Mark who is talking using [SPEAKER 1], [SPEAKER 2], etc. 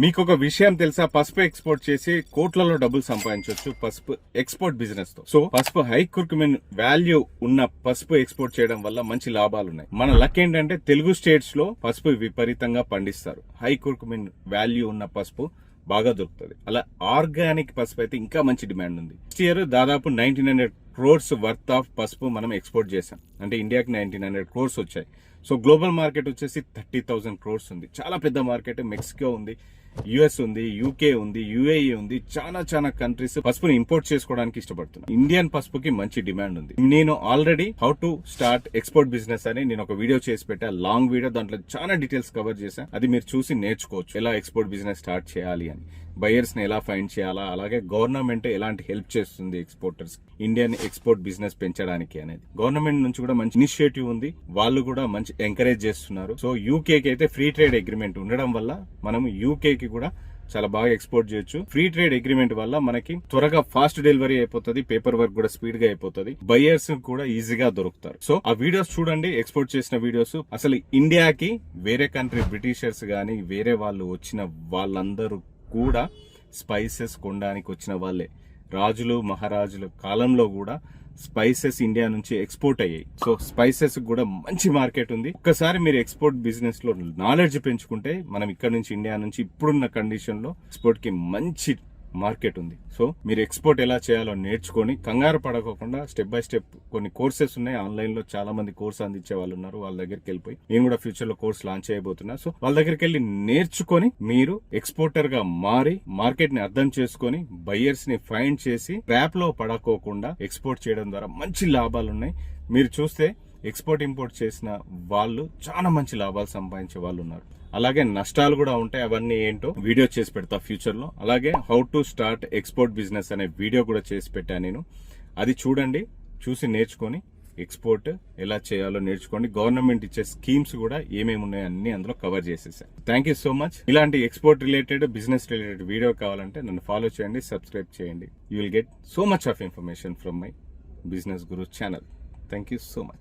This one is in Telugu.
[SPEAKER 1] మీకు ఒక విషయం తెలుసా? పసుపు ఎక్స్పోర్ట్ చేసి కోట్లలో డబ్బులు సంపాదించవచ్చు పసుపు ఎక్స్పోర్ట్ బిజినెస్తో. సో పసుపు హై కుర్కుమెన్ వాల్యూ ఉన్న పసుపు ఎక్స్పోర్ట్ చేయడం వల్ల మంచి లాభాలు ఉన్నాయి మన లక్ ఏంటంటే తెలుగు స్టేట్స్లో పసుపు విపరీతంగా పండిస్తారు. హై కుర్కుమెన్ వాల్యూ ఉన్న పసుపు బాగా దొరుకుతుంది. అలా ఆర్గానిక్ పసుపు అయితే ఇంకా మంచి డిమాండ్ ఉంది. నెక్స్ట్ ఇయర్ దాదాపు nineteen hundred crores worth of పసుపు మనం ఎక్స్పోర్ట్ చేసాం అంటే ఇండియాకి నైన్టీన్ హండ్రెడ్ క్రోర్స్ వచ్చాయి. సో గ్లోబల్ మార్కెట్ వచ్చేసి థర్టీ థౌసండ్ క్రోర్స్ ఉంది. చాలా పెద్ద మార్కెట్ మెక్సికో ఉంది. యుఎస్ ఉంది యూకే ఉంది యుఏఈ ఉంది చాలా చాలా కంట్రీస్ పసుపుని ఇంపోర్ట్ చేసుకోవడానికి ఇష్టపడుతున్నాను. ఇండియన్ పసుపుకి మంచి డిమాండ్ ఉంది. నేను already how to start export business అని నేను ఒక వీడియో చేసి పెట్టా. లాంగ్ వీడియో దాంట్లో చాలా డీటెయిల్స్ కవర్ చేశాను అది మీరు చూసి నేర్చుకోవచ్చు. ఎలా ఎక్స్పోర్ట్ బిజినెస్ స్టార్ట్ చేయాలి అని. బయర్స్ని ఎలా ఫైండ్ చేయాలా? అలాగే గవర్నమెంట్ ఎలాంటి హెల్ప్ చేస్తుంది ఎక్స్పోర్టర్స్ ఇండియన్ ఎక్స్పోర్ట్ బిజినెస్ పెంచడానికి అనేది. గవర్నమెంట్ నుంచి కూడా మంచి ఇనిషియేటివ్ ఉంది. వాళ్ళు కూడా మంచి ఎంకరేజ్ చేస్తున్నారు. సో యూకేకి అయితే ఫ్రీ ట్రేడ్ అగ్రిమెంట్ ఉండడం వల్ల మనం యూకేకి కూడా చాలా బాగా ఎక్స్పోర్ట్ చేయొచ్చు. ఫ్రీ ట్రేడ్ అగ్రిమెంట్ వల్ల మనకి త్వరగా ఫాస్ట్ డెలివరీ అయిపోతుంది. పేపర్ వర్క్ కూడా స్పీడ్గా అయిపోతుంది. బయర్స్ కూడా ఈజీగా దొరుకుతారు. సో ఆ వీడియోస్ చూడండి. ఎక్స్పోర్ట్ చేసిన వీడియోస్. అసలు ఇండియాకి వేరే కంట్రీ బ్రిటిషర్స్ గానీ వేరే వాళ్ళు వచ్చిన వాళ్ళందరూ కూడా స్పైసెస్ కొనడానికి వచ్చిన వాళ్ళే. రాజులు మహారాజుల కాలంలో కూడా స్పైసెస్ ఇండియా నుంచి ఎక్స్పోర్ట్ అయ్యాయి. సో స్పైసెస్ కూడా మంచి మార్కెట్ ఉంది. ఒక్కసారి మీరు ఎక్స్పోర్ట్ బిజినెస్లో నాలెడ్జ్ పెంచుకుంటే మనం ఇక్కడ నుంచి ఇండియా నుంచి ఇప్పుడున్న కండిషన్లో ఎక్స్పోర్ట్కి మంచి మార్కెట్ ఉంది. సో మీరు ఎక్స్పోర్ట్ ఎలా చేయాలో నేర్చుకొని కంగారు పడకోకుండా స్టెప్ బై స్టెప్ కొన్ని కోర్సెస్ ఉన్నాయి. ఆన్లైన్లో చాలా మంది కోర్స్ అందించే వాళ్ళు ఉన్నారు. వాళ్ళ దగ్గరికి వెళ్ళిపోయి నేను కూడా ఫ్యూచర్లో కోర్స్ లాంచ్ చేయబోతున్నా. సో వాళ్ళ దగ్గరికి వెళ్ళి నేర్చుకొని మీరు ఎక్స్పోర్టర్గా మారి మార్కెట్ని అర్థం చేసుకొని బయ్యర్స్ని ఫైండ్ చేసి ట్రాప్లో పడకోకుండా ఎక్స్పోర్ట్ చేయడం ద్వారా మంచి లాభాలు ఉన్నాయి మీరు చూస్తే ఎక్స్పోర్ట్ ఇంపోర్ట్ చేసిన వాళ్ళు చాలా మంచి లాభాలు సంపాదించే వాళ్ళు ఉన్నారు. అలాగే నష్టాలు కూడా ఉంటాయి అవన్నీ ఏంటో వీడియో చేసి పెడతా ఫ్యూచర్లో. అలాగే how to start export business అనే వీడియో కూడా చేసి పెట్టాను నేను. అది చూడండి చూసి నేర్చుకొని ఎక్స్పోర్ట్ ఎలా చేయాలో నేర్చుకోండి గవర్నమెంట్ ఇచ్చే స్కీమ్స్ కూడా ఏమేమి ఉన్నాయో అన్ని అందులో కవర్ చేసేసాను థ్యాంక్ యూ సో మచ్ ఇలాంటి export related business related video కావాలంటే నన్ను ఫాలో చేయండి సబ్స్క్రైబ్ చేయండి. You will get so much of information from my business Guru channel thank you so much